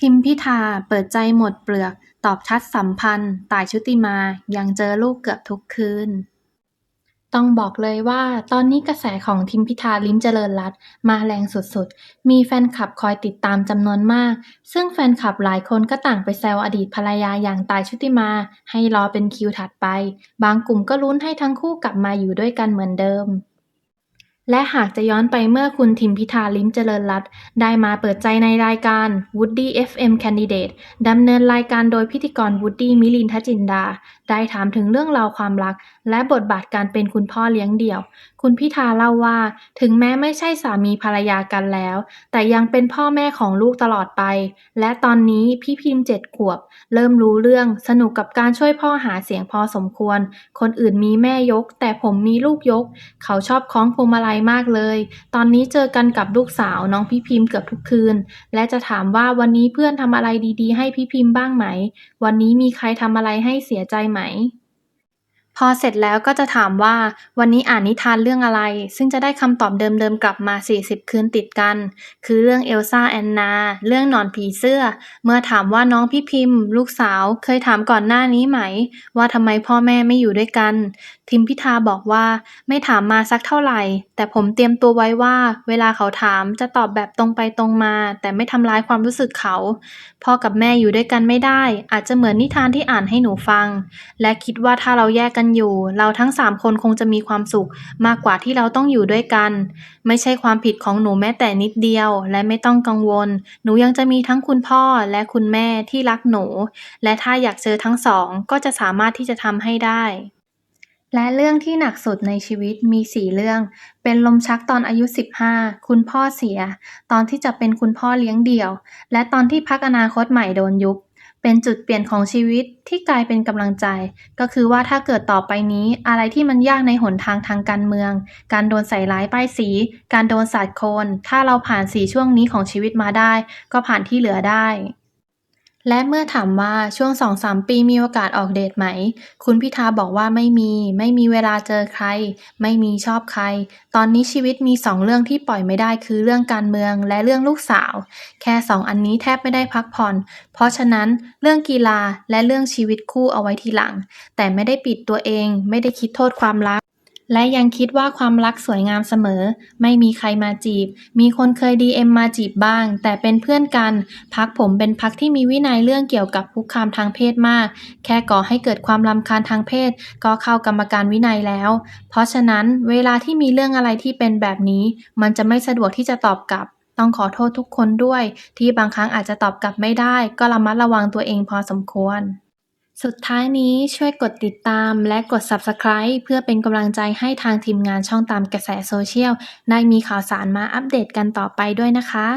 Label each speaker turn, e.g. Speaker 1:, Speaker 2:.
Speaker 1: ทิมพิธาเปิดใจหมดเปลือก ตอบชัดสัมพันธ์ ต่าย ชุติมา ยังเจอลูกเกือบทุกคืน ต้องบอกเลยว่า ตอนนี้กระแสของทิมพิธาลิ้มเจริญรัตมาแรงสุดๆ มีแฟนคลับคอยติดตามจำนวนมาก ซึ่งแฟนคลับหลายคนก็ต่างไปแซวอดีตภรรยาอย่างตายชุติมา ให้รอเป็นคิวถัดไป บางกลุ่มก็ลุ้นให้ทั้งคู่กลับมาอยู่ด้วยกันเหมือนเดิม และหากจะย้อนไปเมื่อคุณทิมพิธา ลิ้มเจริญรัตน์ได้มาเปิดใจในรายการ Woody FM Candidate ดำเนินรายการโดยพิธีกร Woody มิลินทจินดา ได้ถามถึงเรื่องราวความรัก และบทบาทการเป็นคุณพ่อเลี้ยงเดี่ยว คุณพิธาเล่าว่า ถึงแม้ไม่ใช่สามีภรรยากันแล้ว แต่ยังเป็นพ่อแม่ของลูกตลอดไป และตอนนี้พี่พิมพ์เจ็ดขวบ เริ่มรู้เรื่องสนุกกับการช่วยพ่อหาเสียงพอสมควร คนอื่นมีแม่ยก แต่ผมมีลูกยก เขาชอบคล้องพวงมาลัยมากเลย ตอนนี้เจอกันกับลูกสาวน้องพี่พิมพ์เกือบทุกคืน และจะถามว่าวันนี้เพื่อนทำอะไรดีๆ ให้พี่พิมพ์บ้างไหม วันนี้มีใครทำอะไรให้เสียใจไหม พอเสร็จแล้วก็จะถามว่าวันนี้อ่านนิทานเรื่องอะไร ซึ่งจะได้คำตอบเดิมๆกลับมา 40 คืนติดกัน คือเรื่องเอลซ่าแอนนา เรื่องหนอนผีเสื้อ เมื่อถามว่าน้องพี่พิมพ์ ลูกสาวเคยถามก่อนหน้านี้ไหม ว่าทำไมพ่อแม่ไม่อยู่ด้วยกัน ทิมพิธาบอกว่าไม่ถามมาสักเท่าไหร่ แต่ผมเตรียมตัวไว้ว่า เวลาเขาถามจะตอบแบบตรงไปตรงมา แต่ไม่ทำร้ายความรู้สึกเขา พ่อกับแม่อยู่ด้วยกันไม่ได้ อาจจะเหมือนนิทานที่อ่านให้หนูฟัง และคิดว่าถ้าเราแยกกันอยู่ เราทั้งสามคนคงจะมีความสุข มากกว่าที่เราต้องอยู่ด้วยกัน ไม่ใช่ความผิดของหนูแม้แต่นิดเดียว และไม่ต้องกังวล หนูยังจะมีทั้งคุณพ่อและคุณแม่ที่รักหนู และถ้าอยากเจอทั้งสองก็จะสามารถที่จะทำให้ได้และเรื่องที่หนักสุดในชีวิตมีสี่เรื่อง เป็นลมชักตอนอายุ 15 คุณพ่อเสีย ตอนที่จะเป็นคุณพ่อเลี้ยงเดี่ยว และตอนที่พักอนาคตใหม่โดนยุบ เป็นจุดเปลี่ยนของชีวิตที่กลายเป็นกำลังใจ ก็คือว่าถ้าเกิดต่อไปนี้อะไรที่มันยากในหนทางทางการเมือง การโดนใส่ร้ายป้ายสี การโดนสาดโคลนถ้าเราผ่านสีช่วงนี้ของชีวิตมาได้ ก็ผ่านที่เหลือได้ และเมื่อถามว่าช่วง 2-3 ปีมีโอกาสออกเดทไหม คุณพิธาบอกว่าไม่มี ไม่มีเวลาเจอใคร ไม่มีชอบใคร ตอนนี้ชีวิตมีสองเรื่องที่ปล่อยไม่ได้คือเรื่องการเมืองและเรื่องลูกสาว แค่สองอันนี้แทบไม่ได้พักผ่อน เพราะฉะนั้นเรื่องกีฬาและเรื่องชีวิตคู่เอาไว้ทีหลัง แต่ไม่ได้ปิดตัวเอง ไม่ได้คิดโทษความรัก และยังคิดว่าความรักสวยงามเสมอ ไม่มีใครมาจีบ มีคนเคย DM มาจีบบ้าง แต่เป็นเพื่อนกัน พักผมเป็นพักที่มีวินัยเรื่องเกี่ยวกับคุกคามทางเพศมาก แค่ก่อให้เกิดความรำคาญทางเพศ ก็เข้ากรรมการวินัยแล้ว เพราะฉะนั้นเวลาที่มีเรื่องอะไรที่เป็นแบบนี้ มันจะไม่สะดวกที่จะตอบกลับ ต้องขอโทษทุกคนด้วย ที่บางครั้งอาจจะตอบกลับไม่ได้ ก็ระมัดระวังตัวเองพอสมควร สุดท้ายนี้ช่วยกดติดตามและกด Subscribe เพื่อเป็นกำลังใจให้ทางทีมงานช่องตามกระแสโซเชียล ได้มีข่าวสารมาอัปเดตกันต่อไปด้วยนะคะ